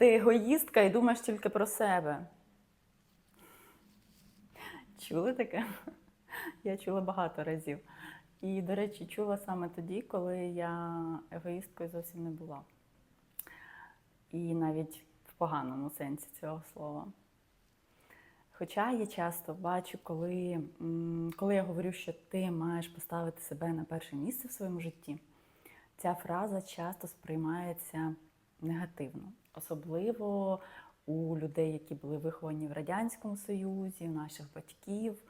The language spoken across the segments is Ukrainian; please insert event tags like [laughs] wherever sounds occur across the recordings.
ти егоїстка і думаєш тільки про себе. Чули таке? Я чула багато разів. І, до речі, чула саме тоді, коли я егоїсткою зовсім не була. І навіть в поганому сенсі цього слова. Хоча я часто бачу, коли, коли я говорю, що ти маєш поставити себе на перше місце в своєму житті, ця фраза часто сприймається негативно, особливо у людей, які були виховані в Радянському Союзі, у наших батьків.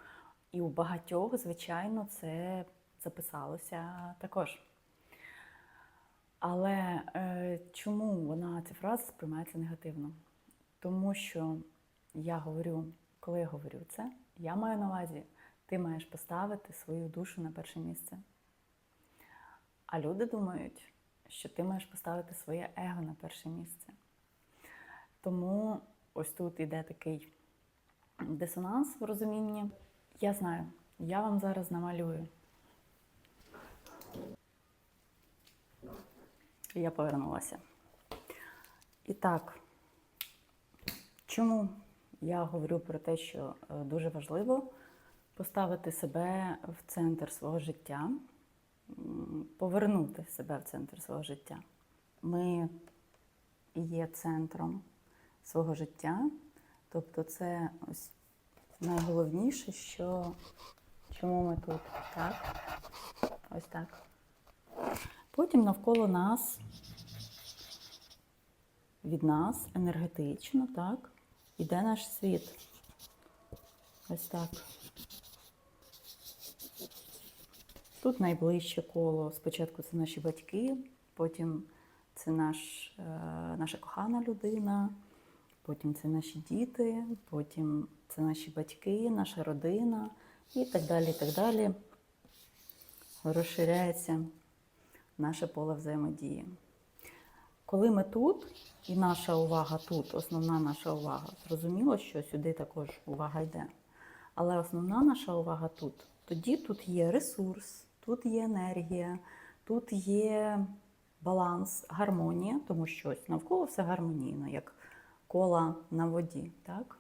І у багатьох, звичайно, це записалося також. Але е, чому вона ця фраза сприймається негативно? Тому що я говорю, коли я говорю це, я маю на увазі, ти маєш поставити свою душу на перше місце. А люди думають, що ти маєш поставити своє его на перше місце. Тому ось тут іде такий дисонанс в розумінні. Я знаю, я вам зараз намалюю. Я повернулася. І так, чому я говорю про те, що е, дуже важливо поставити себе в центр свого життя, повернути себе в центр свого життя. Ми є центром свого життя, тобто це ось найголовніше, що чому ми тут, так? Ось так. Потім навколо нас, від нас енергетично, так, іде наш світ. Ось так. Тут найближче коло. Спочатку це наші батьки, потім це наш, е, наша кохана людина, потім це наші діти, потім це наші батьки, наша родина і так далі. так далі. Розширяється наше поле взаємодії. Коли ми тут, і наша увага тут, основна наша увага, зрозуміло, що сюди також увага йде. Але основна наша увага тут. Тоді тут є ресурс, тут є енергія, тут є баланс, гармонія, тому що навколо все гармонійно, як кола на воді. Так?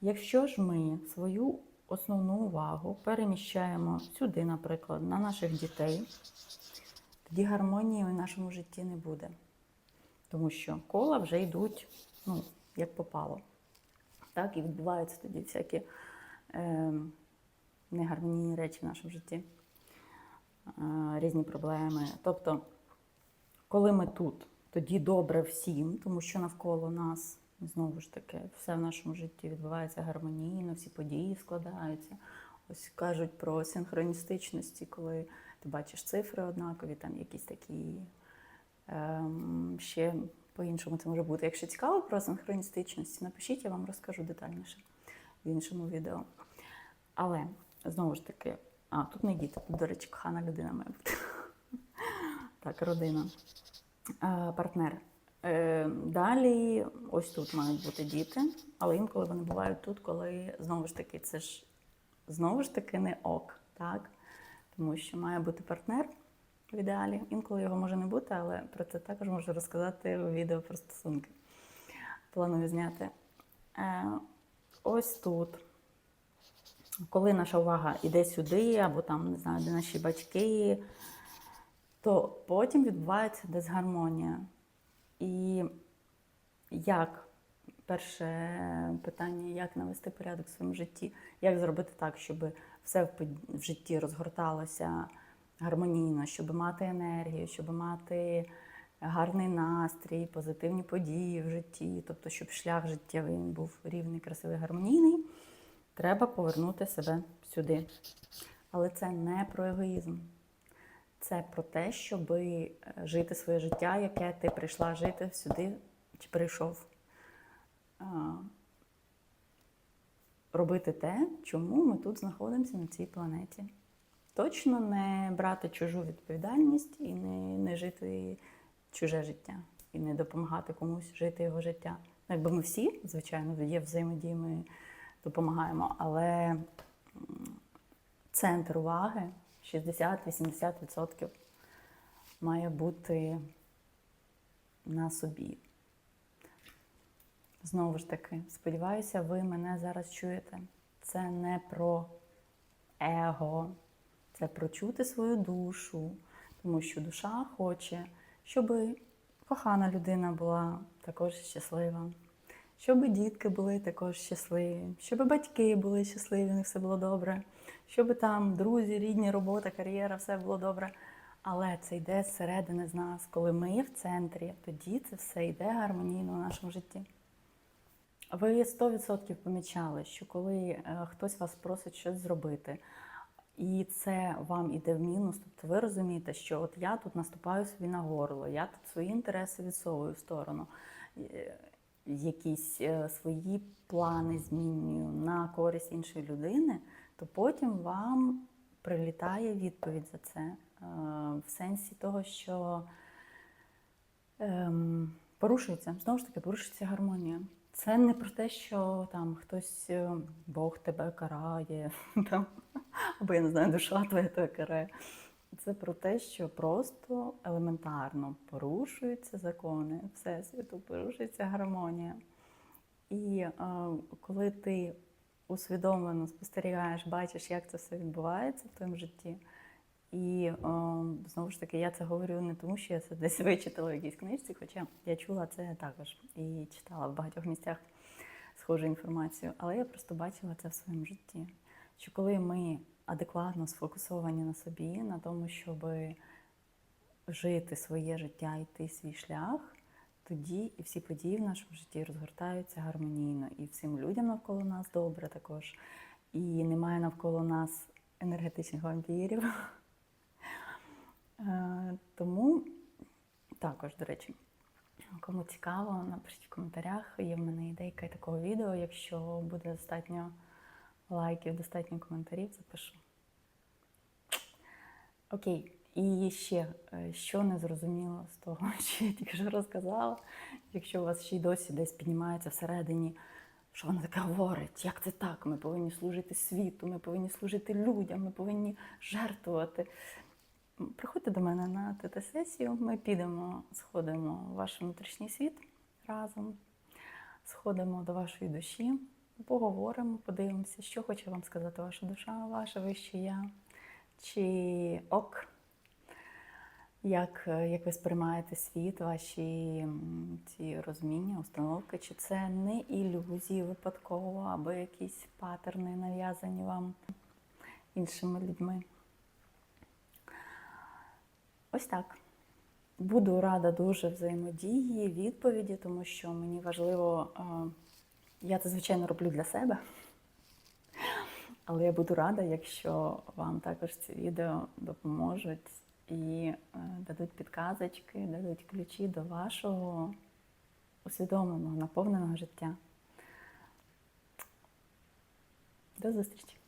Якщо ж ми свою основну увагу переміщаємо сюди, наприклад, на наших дітей, тоді гармонії в нашому житті не буде. Тому що кола вже йдуть, ну, як попало. Так, і відбуваються тоді всякі е, негармонійні речі в нашому житті, е, різні проблеми. Тобто, коли ми тут, тоді добре всім, тому що навколо нас знову ж таки все в нашому житті відбувається гармонійно, всі події складаються. Ось кажуть про синхроністичності, коли ти бачиш цифри однакові, там якісь такі ем, ще по-іншому це може бути. Якщо цікаво про синхроністичність, напишіть, я вам розкажу детальніше в іншому відео. Але знову ж таки, а тут не діти, тут, до речі, кохана людина має бути. [laughs] Так, родина. Е, Партнер. Е, Далі, ось тут мають бути діти, але інколи вони бувають тут, коли знову ж таки це ж знову ж таки не ок, так? Тому що має бути партнер в ідеалі. Інколи його може не бути, але про це також можу розказати у відео про стосунки. Планую зняти. Е, Ось тут. Коли наша увага йде сюди, або там, не знаю, де наші батьки, то потім відбувається дисгармонія. І як перше питання, як навести порядок в своєму житті, як зробити так, щоб все в житті розгорталося гармонійно, щоб мати енергію, щоб мати гарний настрій, позитивні події в житті, тобто, щоб шлях життєвий був рівний, красивий, гармонійний, треба повернути себе сюди. Але це не про егоїзм. Це про те, щоб жити своє життя, яке ти прийшла жити сюди чи прийшов. Робити те, чому ми тут знаходимося на цій планеті. Точно не брати чужу відповідальність і не, не жити чуже життя, і не допомагати комусь жити його життя. Ну, Якби ми всі, звичайно, є взаємодії, ми допомагаємо, але центр уваги 60-80% має бути на собі. Знову ж таки, сподіваюся, ви мене зараз чуєте. Це не про его, це про чути свою душу, тому що душа хоче, щоб кохана людина була також щаслива, щоб дітки були також щасливі, щоб батьки були щасливі, у них все було добре, щоб там друзі, рідні, робота, кар'єра, все було добре. Але це йде зсередини з нас. Коли ми в центрі, тоді це все йде гармонійно в нашому житті. Ви 100% помічали, що коли е, хтось вас просить щось зробити, і це вам іде в мінус, тобто ви розумієте, що от я тут наступаю собі на горло, я тут свої інтереси відсовую в сторону, е, якісь е, свої плани змінюю на користь іншої людини, то потім вам прилітає відповідь за це е, в сенсі того, що ем, порушується, знову ж таки, порушується гармонія. Це не про те, що там хтось е, Бог тебе карає, [laughs] там, або я не знаю, душа твоя тебе карає. Це про те, що просто елементарно порушуються закони Всесвіту, порушується гармонія. І е, коли ти усвідомлено спостерігаєш, бачиш, як це все відбувається в твоєму житті. І е, знову ж таки, я це говорю не тому, що я це десь вичитала в якійсь книжці, хоча я чула це також і читала в багатьох місцях схожу інформацію. Але я просто бачила це в своєму житті. Що коли ми адекватно сфокусовані на собі, на тому, щоб жити своє життя, йти свій шлях, тоді і всі події в нашому житті розгортаються гармонійно, і всім людям навколо нас добре також. І немає навколо нас енергетичних вампірів. Е, Тому також, до речі, кому цікаво, напишіть в коментарях. Є в мене ідейка такого відео. Якщо буде достатньо лайків, достатньо коментарів, запишу. Окей, і ще, е, що не зрозуміло з того, [laughs] що я тільки що розказала. Якщо у вас ще й досі десь піднімається всередині, що вона таке говорить, як це так? Ми повинні служити світу, ми повинні служити людям, ми повинні жертвувати. Приходьте до мене на ТТ-сесію, ми підемо, сходимо в ваш внутрішній світ разом, сходимо до вашої душі, поговоримо, подивимося, що хоче вам сказати ваша душа, ваше вище я, чи ок, як, як ви сприймаєте світ, ваші ці розуміння, установки, чи це не ілюзії випадково, або якісь патерни нав'язані вам іншими людьми. Ось так. Буду рада дуже взаємодії, відповіді, тому що мені важливо, е, я це звичайно роблю для себе. Але я буду рада, якщо вам також ці відео допоможуть і е, дадуть підказочки, дадуть ключі до вашого усвідомленого, наповненого життя. До зустрічі!